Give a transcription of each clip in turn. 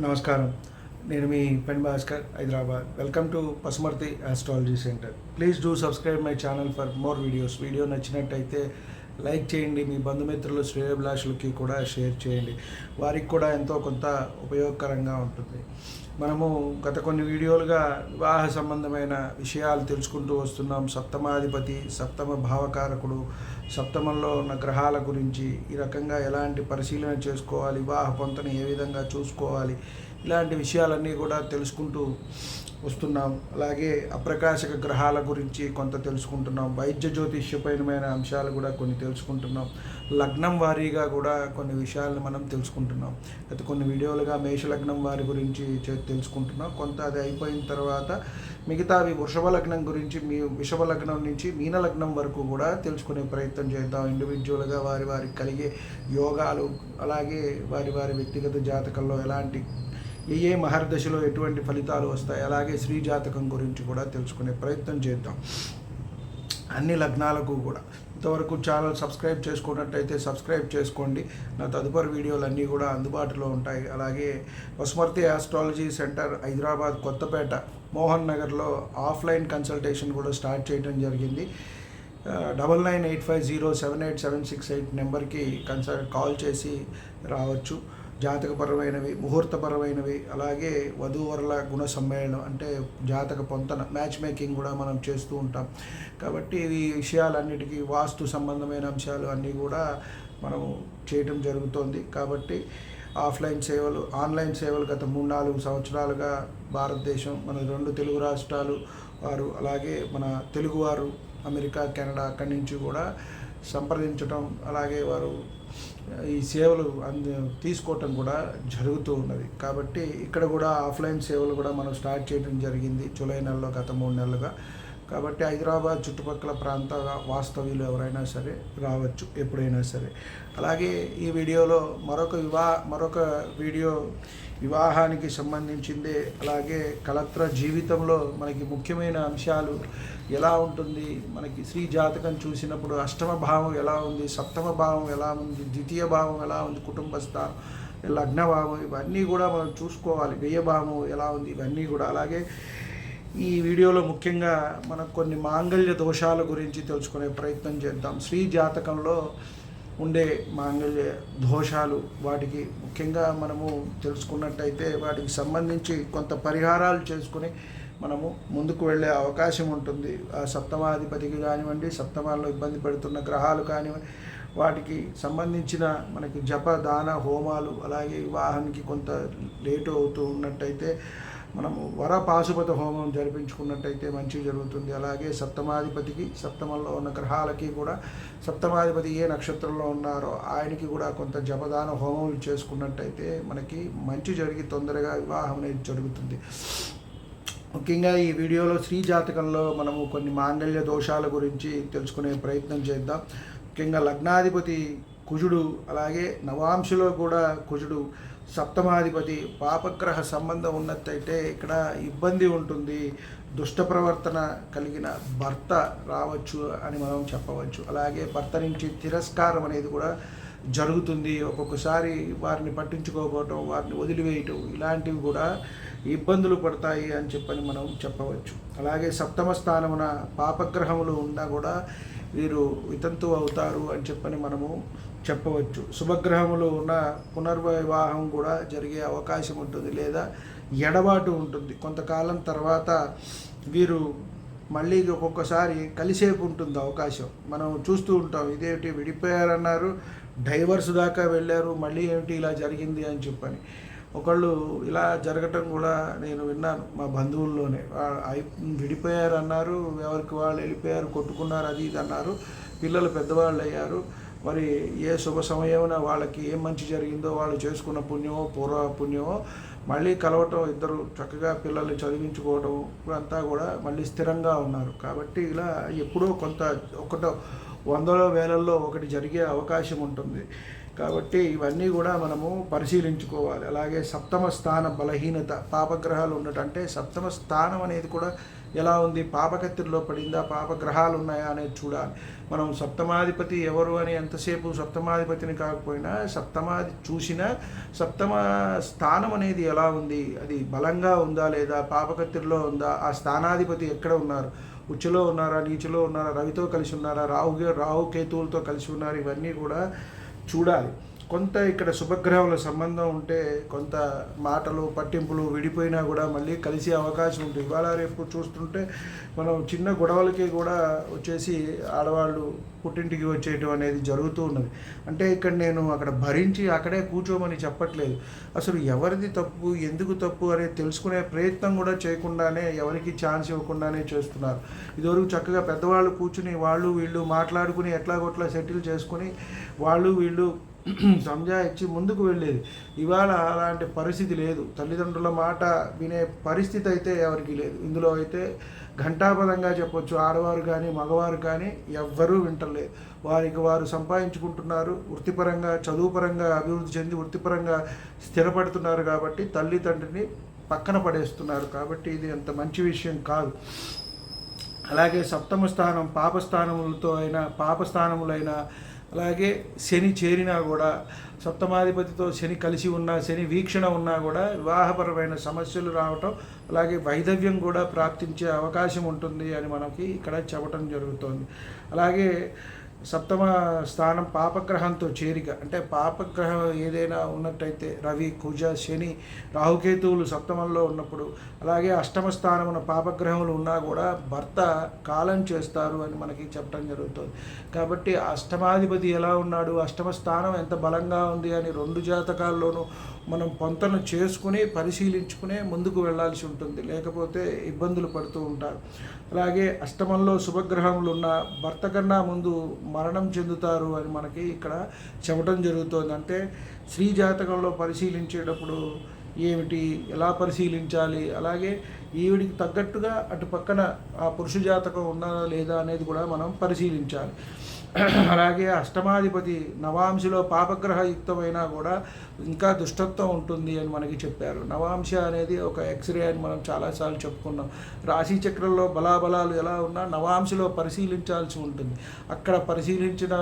నమస్కారం. నేను మీ pen Bhaskar Hyderabad. Welcome to Pasumarthi astrology centre please do subscribe my channel for more videos video నచ్చినట్టయితే like చేయండి. మీ బంధుమిత్రులు శ్రేయభిలాషులకి కూడా షేర్ చేయండి. వారికి కూడా ఎంతో కొంత ఉపయోగకరంగా ఉంటుంది. మనము గత కొన్ని వీడియోలుగా వివాహ సంబంధమైన విషయాలు తెలుసుకుంటూ వస్తున్నాం. సప్తమాధిపతి సప్తమ భావకారకుడు సప్తమంలో ఉన్న గ్రహాల గురించి ఈ రకంగా ఎలాంటి పరిశీలన చేసుకోవాలి? వివాహ పొంతను ఏ విధంగా చూసుకోవాలి? ఇలాంటి విషయాలన్నీ కూడా తెలుసుకుంటూ వస్తున్నాం. అలాగే అప్రకాశక గ్రహాల గురించి కొంత తెలుసుకుంటున్నాం. వైద్య జ్యోతిష్యపరమైన అంశాలు కూడా కొన్ని తెలుసుకుంటున్నాం. లగ్నం వారీగా కూడా కొన్ని విషయాలను మనం తెలుసుకుంటున్నాం. గత కొన్ని వీడియోలుగా మేష లగ్నం వారి గురించి తెలుసుకుంటున్నాం. కొంత అది అయిపోయిన తర్వాత మిగతావి వృషభ లగ్నం గురించి మీ వృషభ లగ్నం నుంచి మీన లగ్నం వరకు కూడా తెలుసుకునే ప్రయత్నం చేద్దాం. ఇండివిజువల్గా వారి వారికి కలిగే యోగాలు అలాగే వారి వారి వ్యక్తిగత జాతకంలో ఎలాంటి ఏ ఏ మహర్దశలో ఎటువంటి ఫలితాలు వస్తాయి? అలాగే శ్రీ జాతకం గురించి కూడా తెలుసుకునే ప్రయత్నం చేద్దాం. అన్ని లగ్నాలకు కూడా. ఇంతవరకు ఛానల్ సబ్స్క్రైబ్ చేసుకున్నట్టయితే సబ్స్క్రైబ్ చేసుకోండి. నా తదుపరి వీడియోలు అన్నీ కూడా అందుబాటులో ఉంటాయి. అలాగే వసుమర్తి ఆస్ట్రాలజీ సెంటర్ హైదరాబాద్ కొత్తపేట మోహన్ నగర్లో ఆఫ్లైన్ కన్సల్టేషన్ కూడా స్టార్ట్ చేయడం జరిగింది. Double nine eight five zero seven eight seven six eight నెంబర్కి కన్సల్ట్ కాల్ చేసి రావచ్చు. జాతకపరమైనవి ముహూర్తపరమైనవి అలాగే వధూవరుల గుణ సమ్మేళనం అంటే జాతక పొంతన మ్యాచ్ మేకింగ్ కూడా మనం చేస్తూ ఉంటాం. కాబట్టి ఈ విషయాలన్నిటికీ వాస్తు సంబంధమైన అంశాలు అన్నీ కూడా మనం చేయటం జరుగుతోంది. కాబట్టి ఆఫ్లైన్ సేవలు ఆన్లైన్ సేవలు గత మూడు నాలుగు సంవత్సరాలుగా భారతదేశం మన రెండు తెలుగు రాష్ట్రాలు వారు అలాగే మన తెలుగువారు అమెరికా కెనడా అక్కడి నుంచి కూడా సంప్రదించటం అలాగే వారు ఈ సేవలు అంద తీసుకోవటం కూడా జరుగుతూ ఉన్నది. కాబట్టి ఇక్కడ కూడా ఆఫ్లైన్ సేవలు కూడా మనం స్టార్ట్ చేయడం జరిగింది జూలై నెలలో గత మూడు నెలలుగా. కాబట్టి హైదరాబాద్ చుట్టుపక్కల ప్రాంత వాస్తవ్యులు ఎవరైనా సరే రావచ్చు ఎప్పుడైనా సరే. అలాగే ఈ వీడియోలో మరొక వివా మరొక వీడియో వివాహానికి సంబంధించిందే. అలాగే కలత్ర జీవితంలో మనకి ముఖ్యమైన అంశాలు ఎలా ఉంటుంది? మనకి స్త్రీ జాతకం చూసినప్పుడు అష్టమ భావం ఎలా ఉంది? సప్తమ భావం ఎలా ఉంది? ద్వితీయ భావం ఎలా ఉంది? కుటుంబ స్థానం లగ్న భావం ఇవన్నీ కూడా మనం చూసుకోవాలి. వ్యయభావం ఎలా ఉంది? ఇవన్నీ కూడా. అలాగే ఈ వీడియోలో ముఖ్యంగా మనం కొన్ని మాంగళ్య దోషాల గురించి తెలుసుకునే ప్రయత్నం చేద్దాం. స్త్రీ జాతకంలో ఉండే మాంగళ్య దోషాలు వాటికి ముఖ్యంగా మనము తెలుసుకున్నట్టయితే వాటికి సంబంధించి కొంత పరిహారాలు చేసుకుని మనము ముందుకు వెళ్ళే అవకాశం ఉంటుంది. ఆ సప్తమాధిపతికి కానివ్వండి సప్తమాల్లో ఇబ్బంది పెడుతున్న గ్రహాలు కానివ్వండి వాటికి సంబంధించిన మనకి జప దాన హోమాలు అలాగే వివాహానికి కొంత లేటు అవుతూ ఉన్నట్టయితే మనము వర పాశుపత హోమం జరిపించుకున్నట్టయితే మంచి జరుగుతుంది. అలాగే సప్తమాధిపతికి సప్తమంలో ఉన్న గ్రహాలకి కూడా సప్తమాధిపతి ఏ నక్షత్రంలో ఉన్నారో ఆయనకి కూడా కొంత జపదాన హోమం చేసుకున్నట్టయితే మనకి మంచి జరిగి తొందరగా వివాహం అనేది జరుగుతుంది. ముఖ్యంగా ఈ వీడియోలో స్త్రీ జాతకంలో మనము కొన్ని మాంగళ్య దోషాల గురించి తెలుసుకునే ప్రయత్నం చేద్దాం. ముఖ్యంగా లగ్నాధిపతి కుజుడు అలాగే నవాంశలో కూడా కుజుడు సప్తమాధిపతి పాపగ్రహ సంబంధం ఉన్నట్టయితే ఇక్కడ ఇబ్బంది ఉంటుంది దుష్ట ప్రవర్తన కలిగిన భర్త రావచ్చు అని మనం చెప్పవచ్చు. అలాగే భర్త నుంచి తిరస్కారం అనేది కూడా జరుగుతుంది. ఒక్కొక్కసారి వారిని పట్టించుకోకపోవటం వారిని వదిలివేయటం ఇలాంటివి కూడా ఇబ్బందులు పడతాయి అని చెప్పని మనం చెప్పవచ్చు. అలాగే సప్తమ స్థానమున పాపగ్రహములు ఉన్నా కూడా వీరు వితంతు అవుతారు అని చెప్పని మనము చెప్పవచ్చు. శుభగ్రహములు ఉన్న పునర్వివాహం కూడా జరిగే అవకాశం ఉంటుంది లేదా ఎడబాటు ఉంటుంది. కొంతకాలం తర్వాత వీరు మళ్ళీ ఒక్కొక్కసారి కలిసేపు ఉంటుంది అవకాశం. మనం చూస్తూ ఉంటాం ఇదేంటి విడిపోయారన్నారు డైవర్స్ దాకా వెళ్ళారు మళ్ళీ ఏమిటి ఇలా జరిగింది అని చెప్పని. ఒకళ్ళు ఇలా జరగటం కూడా నేను విన్నాను మా బంధువుల్లోనే. విడిపోయారన్నారు అయి విడిపోయారు అన్నారు ఎవరికి వాళ్ళు వెళ్ళిపోయారు కొట్టుకున్నారు అది ఇది అన్నారు పిల్లలు పెద్దవాళ్ళు అయ్యారు మరి ఏ శుభ సమయమున వాళ్ళకి ఏం మంచి జరిగిందో వాళ్ళు చేసుకున్న పుణ్యమో పూర్వ పుణ్యమో మళ్ళీ కలవటం ఇద్దరు చక్కగా పిల్లల్ని చదివించుకోవడం ఇప్పుడంతా కూడా మళ్ళీ స్థిరంగా ఉన్నారు. కాబట్టి ఇలా ఎప్పుడో కొంత ఒకటో వందలో వేలల్లో ఒకటి జరిగే అవకాశం ఉంటుంది. కాబట్టి ఇవన్నీ కూడా మనము పరిశీలించుకోవాలి. అలాగే సప్తమ స్థాన బలహీనత పాపగ్రహాలు ఉండటం అంటే సప్తమ స్థానం అనేది కూడా ఎలా ఉంది? పాపకత్తిలో పడిందా? పాప గ్రహాలు ఉన్నాయా అనేది చూడాలి. మనం సప్తమాధిపతి ఎవరు అని ఎంతసేపు సప్తమాధిపతిని కాకపోయినా సప్తమాది చూసినా సప్తమ స్థానం అనేది ఎలా ఉంది? అది బలంగా ఉందా లేదా? పాపకత్తిలో ఉందా? ఆ స్థానాధిపతి ఎక్కడ ఉన్నారు? ఉచ్చులో ఉన్నారా? నీచులో ఉన్నారా? రవితో కలిసి ఉన్నారా? రాహు రాహు కేతువులతో కలిసి ఉన్నారు? ఇవన్నీ కూడా చూడాలి. కొంత ఇక్కడ శుభగ్రహముల సంబంధం ఉంటే కొంత మాటలు పట్టింపులు విడిపోయినా కూడా మళ్ళీ కలిసే అవకాశం ఉంటుంది. ఇవాళ రేపు చూస్తుంటే మనం చిన్న గొడవలకి కూడా వచ్చేసి ఆడవాళ్ళు పుట్టింటికి వచ్చేయటం అనేది జరుగుతూ ఉన్నది. అంటే ఇక్కడ నేను అక్కడ భరించి అక్కడే కూర్చోమని చెప్పట్లేదు. అసలు ఎవరిది తప్పు ఎందుకు తప్పు అనేది తెలుసుకునే ప్రయత్నం కూడా చేయకుండానే ఎవరికి ఛాన్స్ ఇవ్వకుండానే చేస్తున్నారు. ఇదివరకు చక్కగా పెద్దవాళ్ళు కూర్చుని వాళ్ళు వీళ్ళు మాట్లాడుకుని ఎట్లాగొట్లా సెటిల్ చేసుకుని వాళ్ళు వీళ్ళు సంజాయించి ముందుకు వెళ్ళేది. ఇవాళ అలాంటి పరిస్థితి లేదు. తల్లిదండ్రుల మాట వినే పరిస్థితి అయితే ఎవరికి లేదు. ఇందులో అయితే ఘంటాపదంగా చెప్పొచ్చు. ఆడవారు కానీ మగవారు కానీ ఎవ్వరూ వింటలేదు. వారికి వారు సంపాదించుకుంటున్నారు. వృత్తిపరంగా చదువుపరంగా అభివృద్ధి చెంది వృత్తిపరంగా స్థిరపడుతున్నారు కాబట్టి తల్లి తండ్రిని పక్కన పడేస్తున్నారు కాబట్టి ఇది అంత మంచి విషయం కాదు. అలాగే సప్తమ స్థానం పాపస్థానములతో అయినా పాపస్థానములైన అలాగే శని చేరినా కూడా సప్తమాధిపతితో శని కలిసి ఉన్నా శని వీక్షణ ఉన్నా కూడా వివాహపరమైన సమస్యలు రావటం అలాగే వైధవ్యం కూడా ప్రాప్తించే అవకాశం ఉంటుంది అని మనకి ఇక్కడ చెప్పటం జరుగుతోంది. అలాగే సప్తమ స్థానం పాపగ్రహంతో చేరిక. అంటే పాపగ్రహం ఏదైనా ఉన్నట్టయితే రవి కుజ శని రాహుకేతువులు సప్తమంలో ఉన్నప్పుడు అలాగే అష్టమ స్థానమున పాపగ్రహములు ఉన్నా కూడా భర్త కాలం చేస్తారు అని మనకి చెప్పడం జరుగుతుంది. కాబట్టి అష్టమాధిపతి ఎలా ఉన్నాడు? అష్టమ స్థానం ఎంత బలంగా ఉంది అని రెండు జాతకాల్లోనూ మనం పొంతన చేసుకుని పరిశీలించుకునే ముందుకు వెళ్ళాల్సి ఉంటుంది. లేకపోతే ఇబ్బందులు పడుతూ ఉంటారు. అలాగే అష్టమంలో శుభగ్రహములు ఉన్న భర్త కన్నా ముందు మరణం చెందుతారు అని మనకి ఇక్కడ చెప్పడం జరుగుతుంది. అంటే స్త్రీ జాతకంలో పరిశీలించేటప్పుడు ఏమిటి ఎలా పరిశీలించాలి అలాగే ఈవిడికి తగ్గట్టుగా అటు పక్కన ఆ పురుష జాతకం ఉన్నా లేదా అనేది కూడా మనం పరిశీలించాలి. అలాగే అష్టమాధిపతి నవాంశిలో పాపగ్రహ యుక్తమైనా కూడా ఇంకా దుష్టత్వం ఉంటుంది అని మనకి చెప్పారు. నవాంశ అనేది ఒక ఎక్స్రే అని మనం చాలాసార్లు చెప్పుకున్నాం. రాశి చక్రంలో బలాబలాలు ఎలా ఉన్నా నవాంశలో పరిశీలించాల్సి ఉంటుంది. అక్కడ పరిశీలించిన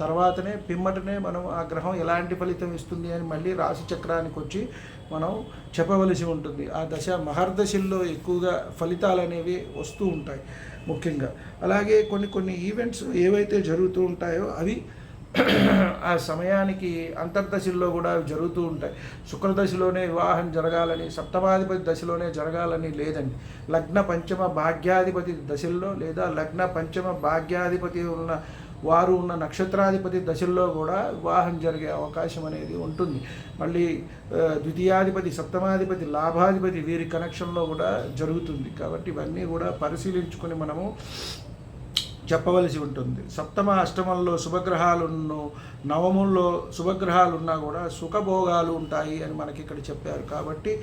తర్వాతనే పిమ్మటనే మనం ఆ గ్రహం ఎలాంటి ఫలితం ఇస్తుంది అని మళ్ళీ రాశి చక్రానికి వచ్చి మనం చెప్పవలసి ఉంటుంది. ఆ దశ మహర్దశల్లో ఎక్కువగా ఫలితాలు అనేవి వస్తూ ఉంటాయి ముఖ్యంగా. అలాగే కొన్ని కొన్ని ఈవెంట్స్ ఏవైతే జరుగుతూ ఉంటాయో అవి ఆ సమయానికి అంతర్దశల్లో కూడా అవి జరుగుతూ ఉంటాయి. శుక్రదశలోనే వివాహం జరగాలని సప్తమాధిపతి దశలోనే జరగాలని లేదండి. లగ్న పంచమ భాగ్యాధిపతి దశల్లో లేదా లగ్న పంచమ భాగ్యాధిపతి ఉన్న వారు ఉన్న నక్షత్రాధిపతి దశల్లో కూడా వివాహం జరిగే అవకాశం అనేది ఉంటుంది. మళ్ళీ ద్వితీయాధిపతి సప్తమాధిపతి లాభాధిపతి వీరి కనెక్షన్లో కూడా జరుగుతుంది. కాబట్టి ఇవన్నీ కూడా పరిశీలించుకొని మనము చెప్పవలసి ఉంటుంది. సప్తమ అష్టమంలో శుభగ్రహాలున్ను నవముల్లో శుభగ్రహాలు ఉన్నా కూడా సుఖభోగాలు ఉంటాయి అని మనకి ఇక్కడ చెప్పారు. కాబట్టి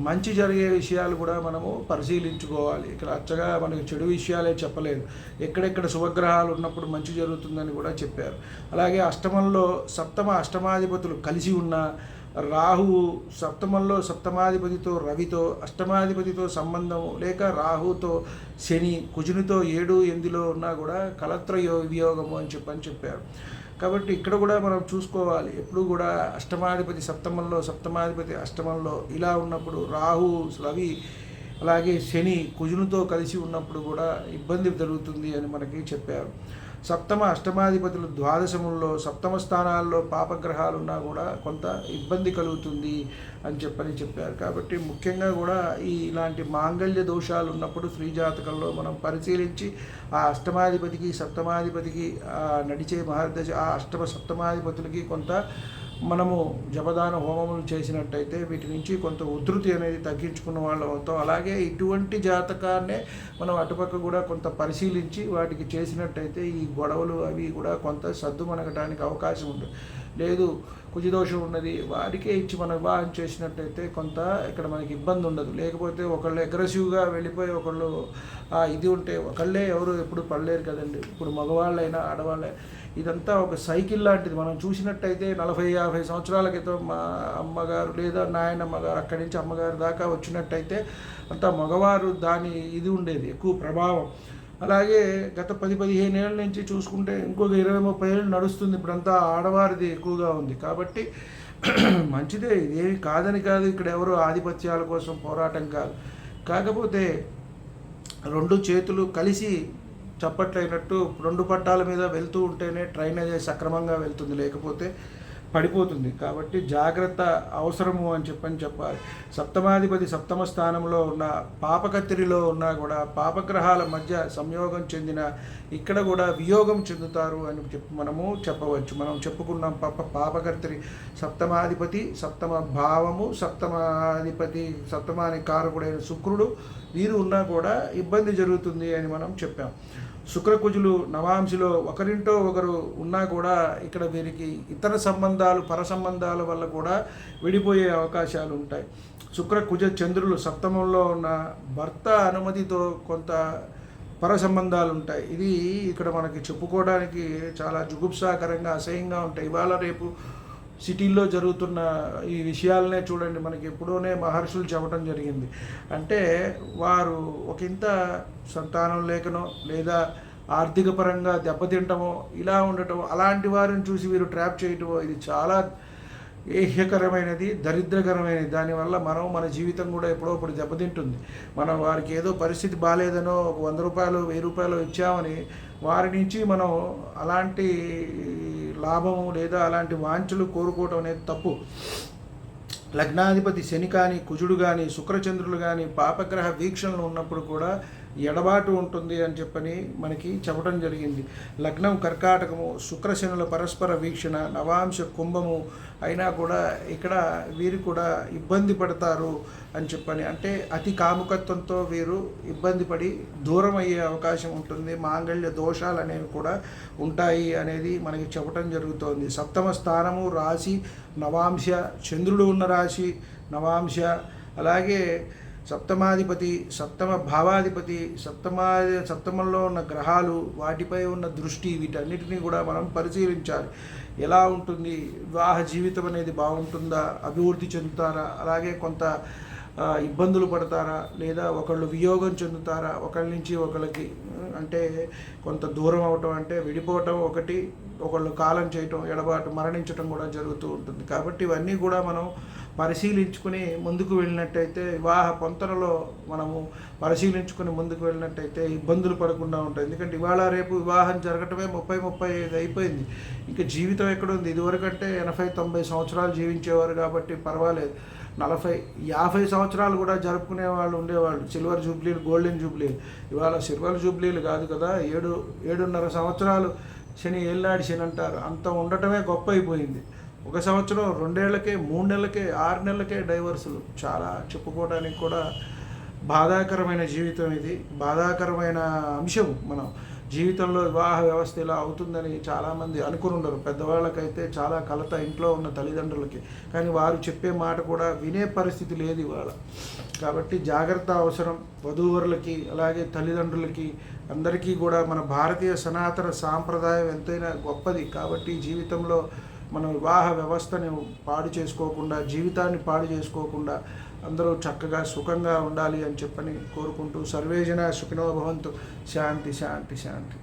మంచి జరిగే విషయాలు కూడా మనము పరిశీలించుకోవాలి. ఇక్కడ అచ్చగా మనకి చెడు విషయాలే చెప్పలేదు. ఎక్కడెక్కడ శుభగ్రహాలు ఉన్నప్పుడు మంచి జరుగుతుందని కూడా చెప్పారు. అలాగే అష్టమంలో సప్తమ అష్టమాధిపతులు కలిసి ఉన్న రాహువు సప్తమంలో సప్తమాధిపతితో రవితో అష్టమాధిపతితో సంబంధం లేక రాహుతో శని కుజునితో ఏడు ఎనిమిదిలో ఉన్నా కూడా కలత్రయో వియోగము అని చెప్పని చెప్పారు. కాబట్టి ఇక్కడ కూడా మనం చూసుకోవాలి. ఎప్పుడు కూడా అష్టమాధిపతి సప్తమంలో సప్తమాధిపతి అష్టమంలో ఇలా ఉన్నప్పుడు రాహు రవి అలాగే శని కుజునితో కలిసి ఉన్నప్పుడు కూడా ఇబ్బంది జరుగుతుంది అని మనకి చెప్పారు. సప్తమ అష్టమాధిపతులు ద్వాదశముల్లో సప్తమ స్థానాల్లో పాపగ్రహాలు ఉన్నా కూడా కొంత ఇబ్బంది కలుగుతుంది అని చెప్పని చెప్పారు. కాబట్టి ముఖ్యంగా కూడా ఈ ఇలాంటి మాంగళ్య దోషాలు ఉన్నప్పుడు స్త్రీ జాతకంలో మనం పరిశీలించి ఆ అష్టమాధిపతికి సప్తమాధిపతికి నడిచే మహర్దశ ఆ అష్టమ సప్తమాధిపతులకి కొంత మనము జపదాన హోమములు చేసినట్టయితే వీటి నుంచి కొంత ఉధృతి అనేది తగ్గించుకున్న వాళ్ళు అవుతాం. అలాగే ఇటువంటి జాతకాన్నే మనం అటుపక్క కూడా కొంత పరిశీలించి వాటికి చేసినట్టయితే ఈ గొడవలు అవి కూడా కొంత సర్దు మనగటానికి అవకాశం ఉంటుంది లేదు కుజిదోషం ఉన్నది వారికే ఇచ్చి మనం వివాహం చేసినట్టయితే కొంత ఇక్కడ మనకి ఇబ్బంది ఉండదు. లేకపోతే ఒకళ్ళు అగ్రెసివ్గా వెళ్ళిపోయి ఒకళ్ళు ఇది ఉంటే ఒకళ్ళే ఎవరు ఎప్పుడు పడలేరు కదండి. ఇప్పుడు మగవాళ్ళైనా ఆడవాళ్ళే ఇదంతా ఒక సైకిల్ లాంటిది. మనం చూసినట్టయితే నలభై యాభై సంవత్సరాల క్రితం మా అమ్మగారు లేదా నాయనమ్మ గారు అక్కడి నుంచి అమ్మగారు దాకా వచ్చినట్టయితే అంతా మగవారు దాని ఇది ఉండేది ఎక్కువ ప్రభావం. అలాగే గత పది పదిహేను ఏళ్ళ నుంచి చూసుకుంటే ఇంకొక ఇరవై ముప్పై ఏళ్ళు నడుస్తుంది. ఇప్పుడంతా ఆడవారిది ఎక్కువగా ఉంది. కాబట్టి మంచిదే. ఇదేమి కాదని కాదు. ఇక్కడ ఎవరు ఆధిపత్యాల కోసం పోరాటం కాదు. కాకపోతే రెండు చేతులు కలిసి చప్పట్లైనట్టు రెండు పట్టాల మీద వెళ్తూ ఉంటేనే ట్రైన్ అనేది సక్రమంగా వెళ్తుంది లేకపోతే పడిపోతుంది. కాబట్టి జాగ్రత్త అవసరము అని చెప్పని చెప్పాలి. సప్తమాధిపతి సప్తమ స్థానంలో ఉన్న పాపకత్తిరిలో ఉన్నా కూడా పాపగ్రహాల మధ్య సంయోగం చెందిన ఇక్కడ కూడా వియోగం చెందుతారు అని చెప్పి మనము చెప్పవచ్చు. మనం చెప్పుకున్నాం పాప పాపకత్తిరి సప్తమాధిపతి సప్తమ భావము సప్తమాధిపతి సప్తమాని కారకుడైన శుక్రుడు వీరు ఉన్నా కూడా ఇబ్బంది జరుగుతుంది అని మనం చెప్పాం. శుక్రకుజులు నవాంశిలో ఒకరింటో ఒకరు ఉన్నా కూడా ఇక్కడ వీరికి ఇతర సంబంధాలు పర సంబంధాల వల్ల కూడా విడిపోయే అవకాశాలు ఉంటాయి. శుక్ర కుజ చంద్రులు సప్తమంలో ఉన్న భర్త అనుమతితో కొంత పర సంబంధాలు ఉంటాయి. ఇది ఇక్కడ మనకి చెప్పుకోవడానికి చాలా జుగుప్సాకరంగా అసహ్యంగా ఉంటాయి. ఇవాళ రేపు సిటీల్లో జరుగుతున్న ఈ విషయాలనే చూడండి మనకి ఎప్పుడోనే మహర్షులు చెప్పడం జరిగింది. అంటే వారు ఒకంత సంతానం లేకనో లేదా ఆర్థిక పరంగా దెబ్బతింటమో ఇలా ఉండటమో అలాంటి వారిని చూసి వీరు ట్రాప్ చేయటమో ఇది చాలా ఏహ్యకరమైనది దరిద్రకరమైనది. దానివల్ల మనం మన జీవితం కూడా ఎప్పుడో ఎప్పుడోప్పుడు దెబ్బతింటుంది. మనం వారికి ఏదో పరిస్థితి బాగాలేదనో ఒక వంద రూపాయలు వెయ్యి రూపాయలు ఇచ్చామని వారి నుంచి మనం అలాంటి లాభము లేదా అలాంటి వాంఛలు కోరుకోవటం అనేది తప్పు. లగ్నాధిపతి శని కానీ కుజుడు కానీ శుక్రచంద్రులు కానీ పాపగ్రహ వీక్షణలు ఉన్నప్పుడు కూడా ఎడబాటు ఉంటుంది అని చెప్పని మనకి చెప్పడం జరిగింది. లగ్నం కర్కాటకము శుక్రశనుల పరస్పర వీక్షణ నవాంశ కుంభము అయినా కూడా ఇక్కడ వీరు కూడా ఇబ్బంది పడతారు అని చెప్పని. అంటే అతి కాముకత్వంతో వీరు ఇబ్బంది పడి దూరం అయ్యే అవకాశం ఉంటుంది. మాంగళ్య దోషాలు అనేవి కూడా ఉంటాయి అనేది మనకి చెప్పడం జరుగుతోంది. సప్తమ స్థానము రాశి నవాంశ చంద్రుడు ఉన్న రాశి నవాంశ. అలాగే సప్తమాధిపతి సప్తమ భావాధిపతి సప్తమా సప్తమంలో ఉన్న గ్రహాలు వాటిపై ఉన్న దృష్టి వీటన్నిటినీ కూడా మనం పరిశీలించాలి. ఎలా ఉంటుంది? వివాహ జీవితం అనేది బాగుంటుందా? అభివృద్ధి చెందుతారా? అలాగే కొంత ఇబ్బందులు పడతారా? లేదా ఒకళ్ళు వియోగం చెందుతారా? ఒకళ్ళ నుంచి ఒకళ్ళకి అంటే కొంత దూరం అవటం అంటే విడిపోవటం ఒకటి ఒకళ్ళు కాలం చేయటం ఎడబాటు మరణించటం కూడా జరుగుతూ ఉంటుంది. కాబట్టి ఇవన్నీ కూడా మనం పరిశీలించుకుని ముందుకు వెళ్ళినట్టయితే వివాహ పొంతనలో మనము పరిశీలించుకుని ముందుకు వెళ్ళినట్టయితే ఇబ్బందులు పడకుండా ఉంటాయి. ఎందుకంటే ఇవాళ రేపు వివాహం జరగటమే ముప్పై ముప్పై ఐదు అయిపోయింది. ఇంకా జీవితం ఎక్కడుంది? ఇదివరకంటే ఎనభై తొంభై సంవత్సరాలు జీవించేవారు కాబట్టి పర్వాలేదు. నలభై యాభై సంవత్సరాలు కూడా జరుపుకునే వాళ్ళు ఉండేవాళ్ళు. సిల్వర్ జూబ్లీలు గోల్డెన్ జూబ్లీలు. ఇవాళ సిల్వర్ జూబ్లీలు కాదు కదా ఏడు ఏడున్నర సంవత్సరాలు శని ఏళ్ళనాడు శని అంటారు. అంత ఉండటమే గొప్ప అయిపోయింది. ఒక సంవత్సరం రెండేళ్ళకే మూడు నెలలకే ఆరు నెలలకే డైవర్సులు. చాలా చెప్పుకోవడానికి కూడా బాధాకరమైన జీవితం ఇది. బాధాకరమైన అంశం మనం. జీవితంలో వివాహ వ్యవస్థ ఇలా అవుతుందని చాలామంది అనుకుని ఉండరు పెద్దవాళ్ళకైతే చాలా కలత ఇంట్లో ఉన్న తల్లిదండ్రులకి. కానీ వారు చెప్పే మాట కూడా వినే పరిస్థితి లేదు ఇవాళ. కాబట్టి జాగ్రత్త అవసరం. వధూవరులకి అలాగే తల్లిదండ్రులకి అందరికీ కూడా మన భారతీయ సనాతన సాంప్రదాయం ఎంతైనా గొప్పది. కాబట్టి జీవితంలో మనం వివాహ వ్యవస్థని పాడు చేసుకోకుండా జీవితాన్ని పాడు చేసుకోకుండా అందరూ చక్కగా సుఖంగా ఉండాలి అని చెప్పని కోరుకుంటూ సర్వేజన సుఖినో భవంతు. శాంతి శాంతి శాంతి.